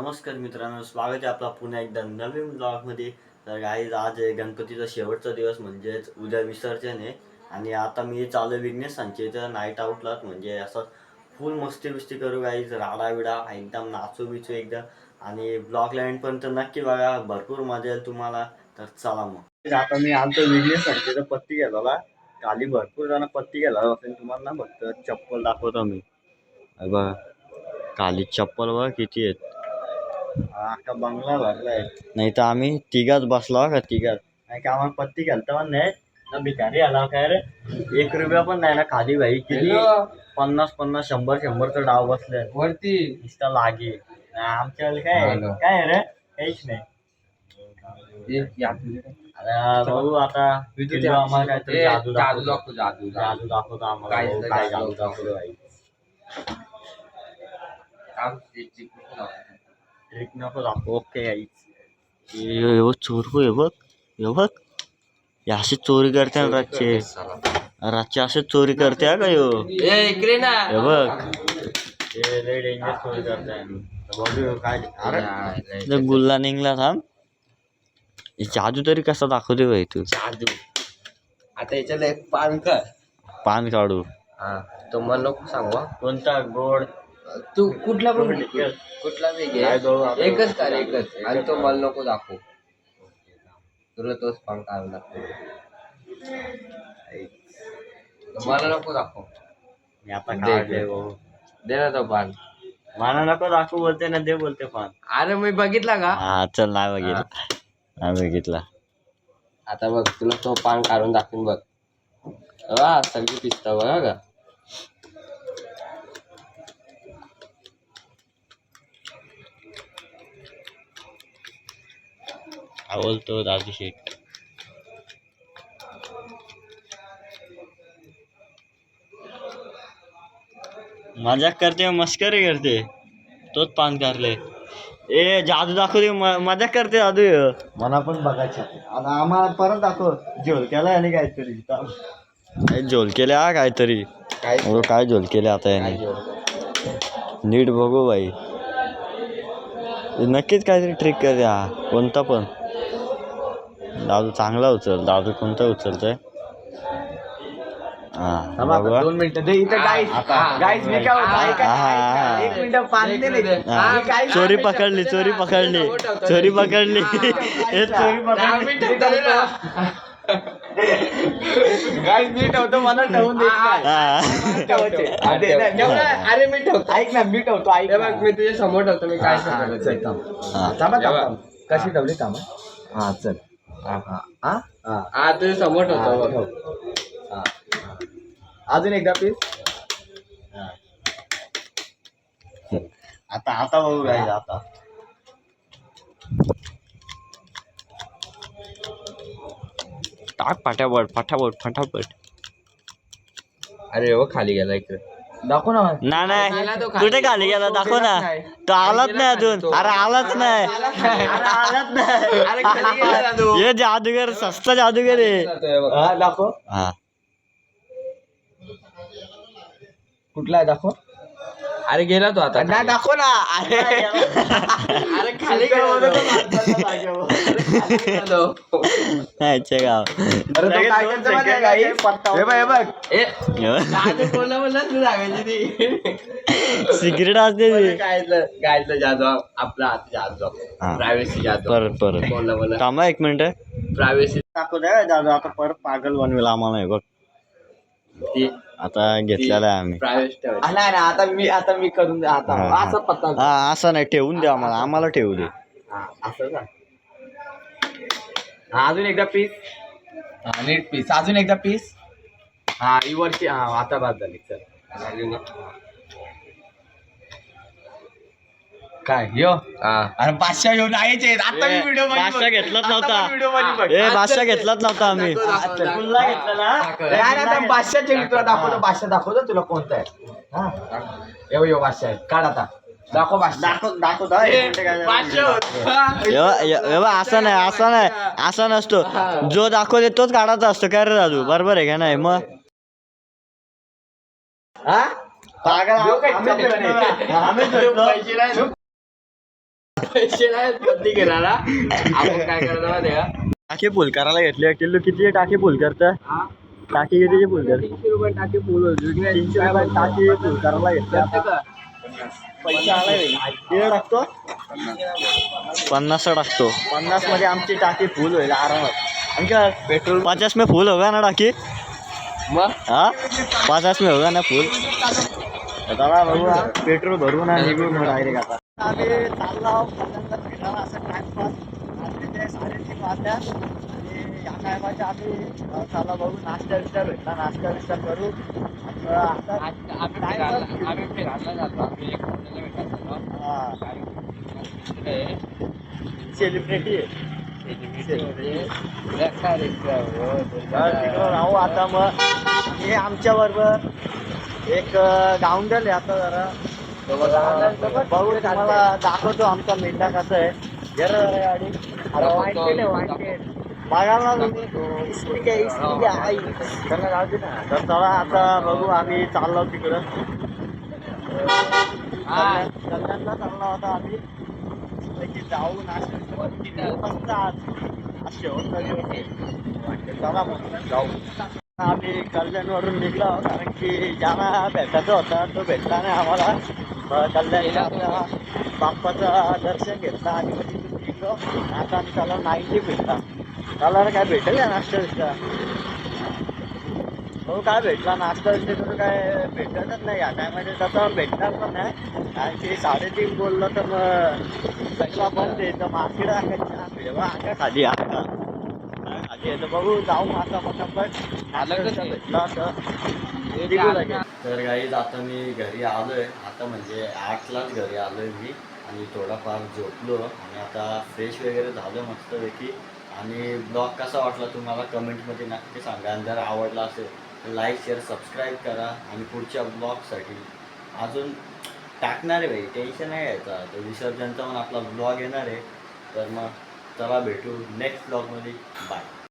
नमस्कार मित्रांनो स्वागत आहे आपला पुन्हा एकदा नवीन ब्लॉगमध्ये तर काही आज आहे गणपतीचा शेवटचा दिवस म्हणजेच उद्या विसर्जन आहे. आणि आता मी चालू आहे विघ्नेश संचयचा नाईट आउटलाच म्हणजे असं फुल मस्ती बिस्ती करू काही राडाविडा एकदम नाचू बिचू एकदम आणि ब्लॉग पर्यंत नक्की बघा भरपूर मजा येईल तुम्हाला. तर चला मग. आता मी आलतो विघ्नेश संचयचा पत्ती गेला खाली भरपूर जण पत्ती गेला असेल तुम्हाला ना फक्त चप्पल दाखवतो मी. बघा खाली चप्पल बघा किती आहेत. अख्खा बंगला भरलाय नाही तर आम्ही तिघाच बसलो का तिघाच नाही का आम्हाला पत्ती घालता पण नाही ना भिकारी आला काय रे एक रुपया पण नाही ना खाली भाई किती पन्नास पन्नास शंभर शंभरचा डाव बसले। वरती नुसता लागे। आमच्या काय काय रे काहीच नाही ये, या आता। आम्हाला काहीतरी ए, जादू जादू दाखवतो जादू जादू दाखवतो आम्हाला काय जादू दाखवतो भाई। ट्रिक नको दाखव. ओके गाईच हे बघ चोर हो बघ हे बघ. हे असे चोरी करते ना रातचे. रातचे असे चोरी करते हा का ए इकडे ना. हे बघ. हे लय डेंजर चोरी करताय बघू काय अरे. जर गुल्ला निघला थांब. जादू तरी कसा दाखवते बाई तू? जादू. आता याच्याला एक पान कर. पान काढू. हा तो मला नको सांगू. कोणता? गोड. तू कुठला पण घे. कुठला बी घे काय? एकच कर एकच. आणि तो मला नको दाखव. तुला तोच पान काढून दाखव. मला नको दाखव. मी आता दे, काढले ना तो पान मला नको दाखवू बोलते ना दे बोलते पान अरे मी बघितला का? हा चल नाही बघितला. नाही बघितला. आता बघ तुला तो पान काढून दाखवून बघ. वा सगळी पिस्ता बघा का? हा दादू शेठ. मजाक करते मस्करी करते. तोच पान काढले ए जादू दाखवते म- मजाक करते जादू. मला पण बघायचे आता आम्हाला परत दाखव झोलक्याला आणि काहीतरी. ए, झोलकेले हा काहीतरी. काय? काय झोलकेले आता याने नीट बघू बाई. नक्कीच काहीतरी ट्रिक करते हा. कोणता पण. दादू चांगला उचल दादू कोणता उचलतोय हा हा. दोन मिनिटं दे इथं गाईस गाईस मी काय होतं ऐका. एक मिनिट पाणी दे नाही. मी काय- चोरी पकडली चोरी पकडली चोरी पकडली हे चोरी पकडली गाईस मी ठेवतो मला ठेवून दे काय हा. ठेवायचे. हा, दे, नाही, ठेव ना. अरे मी ठेवतो ऐक ना मी ठेवतो ऐक हे ना. बघ मी तुझ्या समोर ठेवतो मी काय हा, सांगतो चल, थांब. हा. थांबा, थांब, बघ. थांब. कशी ठेवली थांबा हा चल हा तुझ्या समोर हा, ठेवतो बघ. ठेव. हा, हा. अजून एकदा प्लीज आता आता बघू काय आता. टाक फटाफट फटाफट फटाफट. अरे हो खाली गेला इकडे. दाखव ना. ना नाही. कुठे खाली गेला? दाखव ना. तो आलाच नाही अजून. अरे आलाच नाही. अरे आलाच नाही. अरे खाली गेला ना तो. हे जादूगर सस्ता जादूगर आहे. हा दाखव. हा. कुठला आहे? दाखव. अरे गेला तो आता नाही दाखव ना. अरे. अरे खाली गेला तो. खाली गेला तो. ह्याचे गाव. अरे तो काय करतो माहिती आहे गाईस? हे बघ हे बघ. ए जादू बोलला बोलला तू सांगायची ती. सिक्रेट असते ती. गायचं गायचं जादू आपला हात जादू हा. प्रायव्हसी जादू परत परत. थांबा एक मिनिट. प्रायव्हसी दाखव द्या दादा आता परत पागल बनवेल आम्हाला हे बघ. ती आता घेतलेला आहे आम्ही. आ, नाही नाही आता मी आता मी करून दे आता हा, हा. असं पत्ता हा असं नाही ठेवून दे आम्हाला आम्हाला ठेवू दे. हा, असं का? हा अजून एकदा पीस हा नीट पीस अजून एकदा पीस हा ही वरची हा आता बाद झाली चल. काय? यो. हा. अरे पाचशे घेऊन यायचे आता मी व्हिडिओ बादशाह घेतलाच नव्हता. व्हिडिओमध्ये बघ. ए बादशाह घेतलाच नव्हता आम्ही. पुल्ला घेतलेला नाही नाही आता बादशाहचे मी तुला दाखवतो बादशाह दाखवतो तुला कोणता आहे. हा? यो यो बादशाह आहे काढ आता. दाखव बादशाह. दाखव दाखव पाचशे असं नाही असं नाही असं नसतो. जो दाखवते तोच काढायचा असतो. काय रे दादू बरोबर आहे का नाही? मग? हा? यो काय आम्ही. आम्ही. पैसे नाही कधी घेणार? आपण काय करणार माहिती आहे का? टाके फुल करायला घेतले. किलो किती टाके फुल करतं? हा? टाकी कितीचे फुल करतं? तीनशे रुपये टाके फुल होईल. तीनशे रुपये टाकी फुल करायला घेतले. करते आता का? पैसा आलाय किती टाकतो? पन्नास टाकतो. पन्नासमध्ये आमची टाकी फुल होईल आरामात. Uncle petrol? पचास में फुल होगा ना टाकी? मग? हाँ? पचास में होगा ना फुल? दादा बघू हा, पेट्रोल भरू ना निघू मग डायरेक्ट आता. आम्ही चाललो आहोत पहिल्यांदा फिरायला असं टाइमपास रात्रीचे साडेतीन वाजल्या आणि या टायमाच्या आम्ही अं, चला बघू नाश्ता बिस्टा भेटला. नाश्ता बिस्टा करू. आता आम्ही आम्ही फिरायला जातो. आम्ही एक हॉटेलला भेटायला. सेलिब्रिटी राहू आता मग. हे आमच्या बरोबर एक गावंडल आहे आता जरा. बघू तुम्हाला दाखवतो आमचा मेंढा कसा आहे. जर बघायला इस्त्री काय इस्त्री आई. त्यांना जाऊ दे ना. तर चला आता बघू आम्ही चाललो तिकडं. कल्याणला चाललो होता आम्ही. की जाऊ नाश्ता मस्त आज शेवटचा दिवस आहे. चला मग जाऊ. आम्ही कल्याणवरून निघलो कारण की ज्यांना भेटायचा होता तो भेटला नाही आम्हाला. मग आपल्या बाप्पाचं दर्शन घेतलं आणि मग तिथून निघलो. आता आम्ही त्याला नाईन्टी भेटला. त्याला काय भेटेल का नाश्ता बिस्टा हो काय भेटला? नाश्ता बिस्टा तर काय भेटतच नाही. या टायमध्ये तसं भेटणार पण नाही. कारण ते साडेतीन बोललो तर मग पैसा पण ते तर मार्केट टाकायची तेव्हा आका खाली आता. खाली येतं बघू. जाऊ मग आता पटापट आलं का ते? भेटला निघू. तर गाईज आता मी घरी आलोय. आता म्हणजे आठलाच घरी आलोय मी. आणि थोडाफार झोपलो. आणि आता फ्रेश वगैरे झालं मस्तपैकी. आणि ब्लॉग कसा वाटला तुम्हाला कमेंटमध्ये नक्की सांगा. आणि जर आवडला असेल तर लाईक शेअर सबस्क्राईब करा. आणि पुढच्या ब्लॉगसाठी अजून टाकणार आहे भाई टेन्शन नाही घ्यायचं. तर विसर्जनचा पण आपला ब्लॉग येणार आहे. तर मग चला भेटू नेक्स्ट ब्लॉगमध्ये बाय